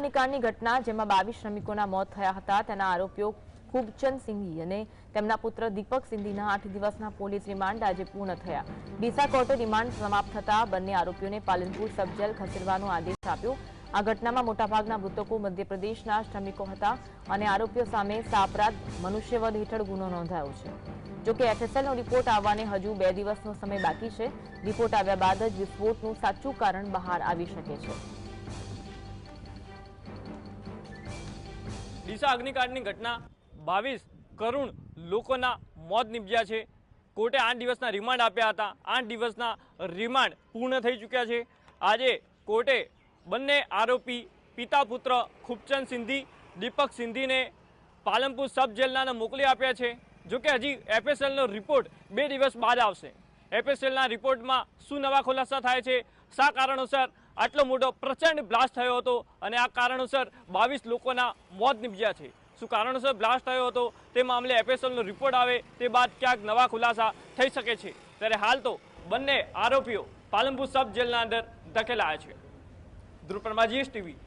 અગ્નિકાંડની ઘટના, જેમાં બાવીસ શ્રમિકોના મોત થયા હતા. તેના આરોપીઓ ખૂબચંદ સિંઘી અને તેમના પુત્ર દીપક સિંધીના આઠ દિવસના પોલીસ રિમાન્ડ આજે પૂર્ણ થયા. ડીસા કોર્ટે રિમાન્ડ સમાપ્ત થતા બંને આરોપીઓને પાલનપુર સબજેલ ખસેડવાનો આદેશ આપ્યો. આ ઘટનામાં મોટાભાગના મૃતકો મધ્યપ્રદેશના શ્રમિકો હતા અને આરોપીઓ સામે સાપરાધ મનુષ્યવધ હેઠળ ગુનો નોંધાયો છે. જોકે એફએસએલનો રિપોર્ટ આવવાને હજુ બે દિવસનો સમય બાકી છે. રિપોર્ટ આવ્યા બાદ જ વિસ્ફોટનું સાચું કારણ બહાર આવી શકે છે. ડીસા અગ્નિકાંડની ઘટના બાવીસ કરુણ લોકોના મોત નીપજ્યા છે. કોર્ટે આઠ દિવસના રિમાન્ડ આપ્યા હતા. આઠ દિવસના રિમાન્ડ પૂર્ણ થઈ ચૂક્યા છે. આજે કોર્ટે બંને આરોપી પિતા પુત્ર ખૂબચંદ સિંધી, દીપક સિંધીને પાલનપુર સબ જેલના મોકલી આપ્યા છે. જોકે હજી એફએસએલનો રિપોર્ટ બે દિવસ બાદ આવશે. એફએસએલના રિપોર્ટમાં શું નવા ખુલાસા થાય છે? શા કારણોસર આટલો મોટો પ્રચંડ બ્લાસ્ટ થયો હતો અને આ કારણોસર બાવીસ લોકોના મોત નીપજ્યા છે? શું કારણોસર બ્લાસ્ટ થયો હતો? તે મામલે એફએસએલનો રિપોર્ટ આવે તે બાદ ક્યાંક નવા ખુલાસા થઈ શકે છે. ત્યારે હાલ તો બંને આરોપીઓ પાલનપુર સબ જેલના અંદર ધકેલાયા છે. ધ્રુવ જીએસટીવી.